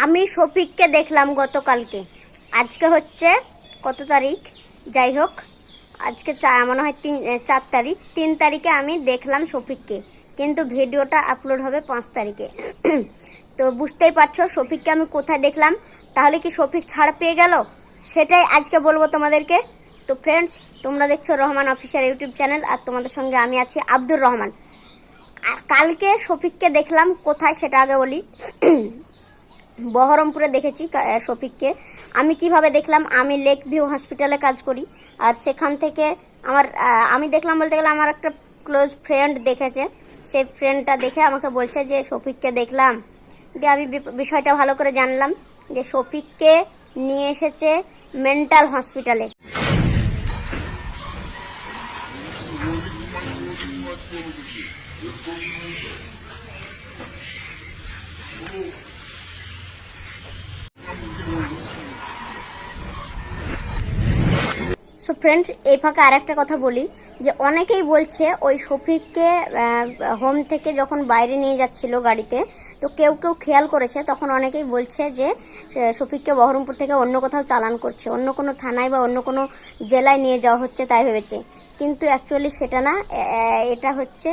আমি শফিককে দেখলাম গতকালকে। আজকে হচ্ছে কত তারিখ? যাই হোক, আজকে চা- মনে হয় তিন চার তারিখ। তিন তারিখে আমি দেখলাম শফিককে। কিন্তু ভিডিওটা আপলোড হবে পাঁচ তারিখে। তো বুঝতেই পারছ শফিককে আমি কোথায় দেখলাম? তাহলে কি শফিক ছাড় পেয়ে গেল? সেটাই আজকে বলব তোমাদেরকে। তো ফ্রেন্ডস তোমরা দেখছ রহমান অফিসার ইউটিউব চ্যানেল আর তোমাদের সঙ্গে আমি আছি আব্দুর রহমান। কালকে শফিককে দেখলাম কোথায় সেটা আগে বলি। বহরমপুরে দেখেছি শফিককে। আমি কীভাবে দেখলাম? আমি লেক ভিউ হসপিটালে কাজ করি। আর সেখান থেকে আমার আমি দেখলাম বলতে গেলে আমার একটা ক্লোজ ফ্রেন্ড দেখেছে। সেই ফ্রেন্ডটা দেখে আমাকে বলছে যে, শফিককে দেখলাম। দিয়ে আমি বিষয়টা ভালো করে জানলাম যে, শফিককে নিয়ে এসেছে মেন্টাল হসপিটালে। ফ্রেন্ড এই ফাঁকে আর একটা কথা বলি, যে অনেকেই বলছে ওই শফিককে হোম থেকে যখন বাইরে নিয়ে যাচ্ছিল গাড়িতে, তো কেউ কেউ খেয়াল করেছে, তখন অনেকেই বলছে যে শফিককে বহরমপুর থেকে অন্য কোথাও চালান করছে, অন্য কোনো থানায় বা অন্য কোনো জেলায় নিয়ে যাওয়া হচ্ছে তাই ভেবেছে। কিন্তু অ্যাকচুয়ালি সেটা না এটা হচ্ছে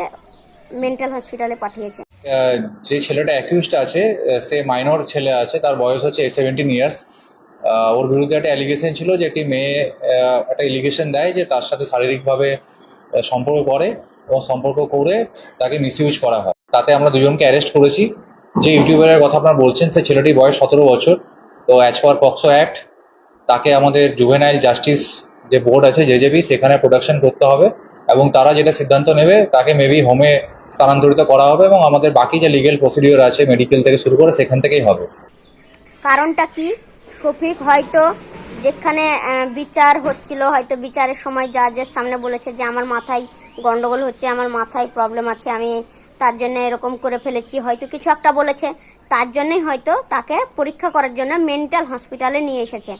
মেন্টাল হসপিটালে পাঠিয়েছে। যে ছেলেটা অ্যাকিউজড আছে সে মাইনর ছেলে আছে, তার বয়স হচ্ছে সেভেন্টিন ইয়ার্স ওর বিরুদ্ধে একটা অ্যালিগেশন ছিল যে একটি মেয়ে একটা এলিগেশন দেয় যে তার সাথে শারীরিকভাবে সম্পর্ক করে এবং সম্পর্ক করে তাকে মিসইউজ করা হয়। তাতে আমরা দুজনকে অ্যারেস্ট করেছি। যে ইউটিউবারের কথা আপনারা বলছেন, সে ছেলেটির বয়স সতেরো বছর। তো অ্যাজ পার পক্সো অ্যাক্ট তাকে আমাদের জুভেনাইল জাস্টিস যে বোর্ড আছে জেজেবি সেখানে প্রোডাকশন করতে হবে এবং তারা যেটা সিদ্ধান্ত নেবে, তাকে মেবি হোমে স্থানান্তরিত করা হবে এবং আমাদের বাকি যে লিগেল প্রসিডিওর আছে মেডিকেল থেকে শুরু করে সেখান থেকেই হবে। কারণটা কি? শফিক হয়তো যেখানে বিচার হচ্ছিল, হয়তো বিচারের সময় জাজের সামনে বলেছে যে আমার মাথায় গন্ডগোল হচ্ছে, আমার মাথায় প্রবলেম আছে, আমি তার জন্য এরকম করে ফেলেছি, হয়তো কিছু একটা বলেছে। তার জন্যই হয়তো তাকে পরীক্ষা করার জন্য মেন্টাল হসপিটালে নিয়ে এসেছে।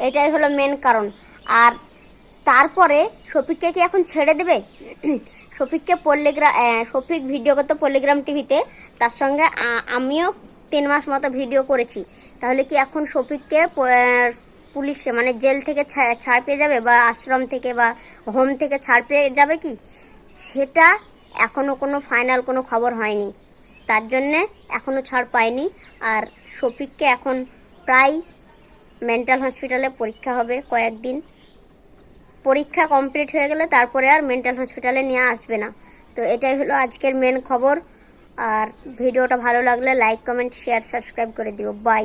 এটাই হলো মেন কারণ। আর তারপরে শফিককে কি এখন ছেড়ে দেবে? শফিককে পল্লিগ্রাম শফিক ভিডিও করতো পল্লিগ্রাম টিভিতে তার সঙ্গে আমিও তিন মাস মতো ভিডিও করেছি। তাহলে কি এখন শফিককে পুলিশে মানে জেল থেকে ছাড় পেয়ে যাবে বা আশ্রম থেকে বা হোম থেকে ছাড় পেয়ে যাবে কি? সেটা এখনও কোনো ফাইনাল কোনো খবর হয়নি। তার জন্যে এখনও ছাড় পায়নি আর শফিককে এখন প্রায় মেন্টাল হসপিটালে পরীক্ষা হবে কয়েকদিন। পরীক্ষা কমপ্লিট হয়ে গেলে তারপরে আর মেন্টাল হসপিটালে নিয়ে আসবে না। তো এটাই হলো আজকের মেন খবর। আর ভিডিওটা ভালো লাগলে লাইক কমেন্ট শেয়ার সাবস্ক্রাইব করে দিও। বাই